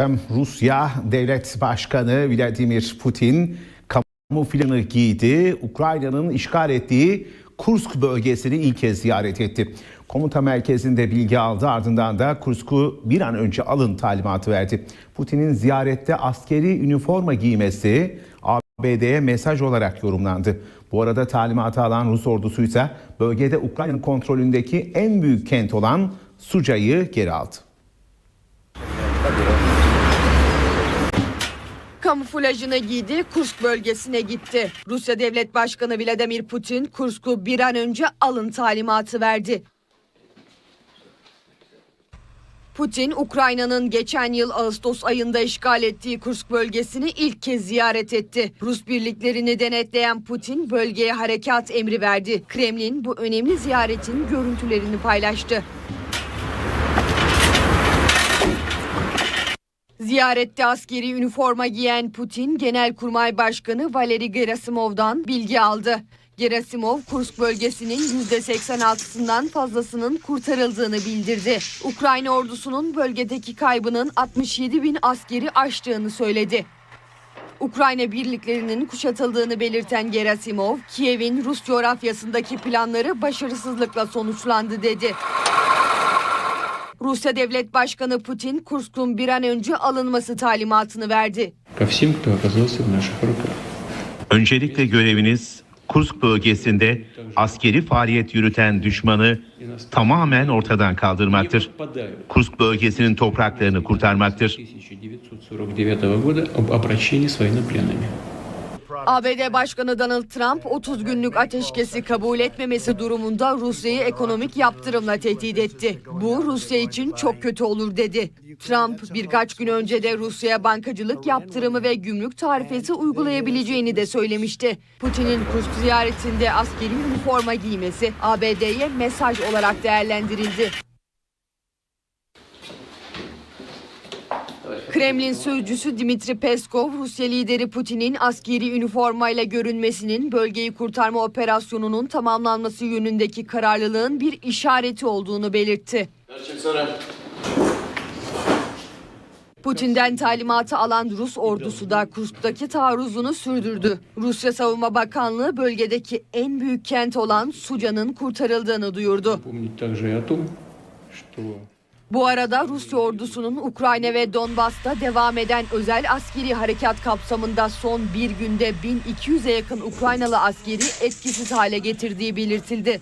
Hem Rusya Devlet Başkanı Vladimir Putin kamuflajını giydi. Ukrayna'nın işgal ettiği Kursk bölgesini ilk kez ziyaret etti. Komuta merkezinde bilgi aldı ardından da Kursk'u bir an önce alın talimatı verdi. Putin'in ziyarette askeri üniforma giymesi ABD'ye mesaj olarak yorumlandı. Bu arada talimatı alan Rus ordusu ise bölgede Ukrayna'nın kontrolündeki en büyük kent olan Suca'yı geri aldı. Kamuflajını giydi, Kursk bölgesine gitti. Rusya Devlet Başkanı Vladimir Putin, Kursk'u bir an önce alın talimatı verdi. Putin, Ukrayna'nın geçen yıl Ağustos ayında işgal ettiği Kursk bölgesini ilk kez ziyaret etti. Rus birliklerini denetleyen Putin bölgeye harekat emri verdi. Kremlin bu önemli ziyaretin görüntülerini paylaştı. Ziyarette askeri üniforma giyen Putin, Genelkurmay Başkanı Valeri Gerasimov'dan bilgi aldı. Gerasimov, Kursk bölgesinin %86'sından fazlasının kurtarıldığını bildirdi. Ukrayna ordusunun bölgedeki kaybının 67 bin askeri aştığını söyledi. Ukrayna birliklerinin kuşatıldığını belirten Gerasimov, Kiev'in Rus coğrafyasındaki planları başarısızlıkla sonuçlandı dedi. Rusya Devlet Başkanı Putin Kursk'un bir an önce alınması talimatını verdi. Öncelikle göreviniz Kursk bölgesinde askeri faaliyet yürüten düşmanı tamamen ortadan kaldırmaktır. Kursk bölgesinin topraklarını kurtarmaktır. ABD Başkanı Donald Trump 30 günlük ateşkesi kabul etmemesi durumunda Rusya'yı ekonomik yaptırımla tehdit etti. Bu Rusya için çok kötü olur dedi. Trump birkaç gün önce de Rusya'ya bankacılık yaptırımı ve gümrük tarifesi uygulayabileceğini de söylemişti. Putin'in Kursk ziyaretinde askeri üniforma giymesi ABD'ye mesaj olarak değerlendirildi. Kremlin sözcüsü Dimitri Peskov, Rusya lideri Putin'in askeri üniformayla görünmesinin bölgeyi kurtarma operasyonunun tamamlanması yönündeki kararlılığın bir işareti olduğunu belirtti. Putin'den talimatı alan Rus ordusu da Kursk'taki taarruzunu sürdürdü. Rusya Savunma Bakanlığı bölgedeki en büyük kent olan Suca'nın kurtarıldığını duyurdu. Bu arada Rusya ordusunun Ukrayna ve Donbas'ta devam eden özel askeri harekat kapsamında son bir günde 1200'e yakın Ukraynalı askeri etkisiz hale getirdiği belirtildi.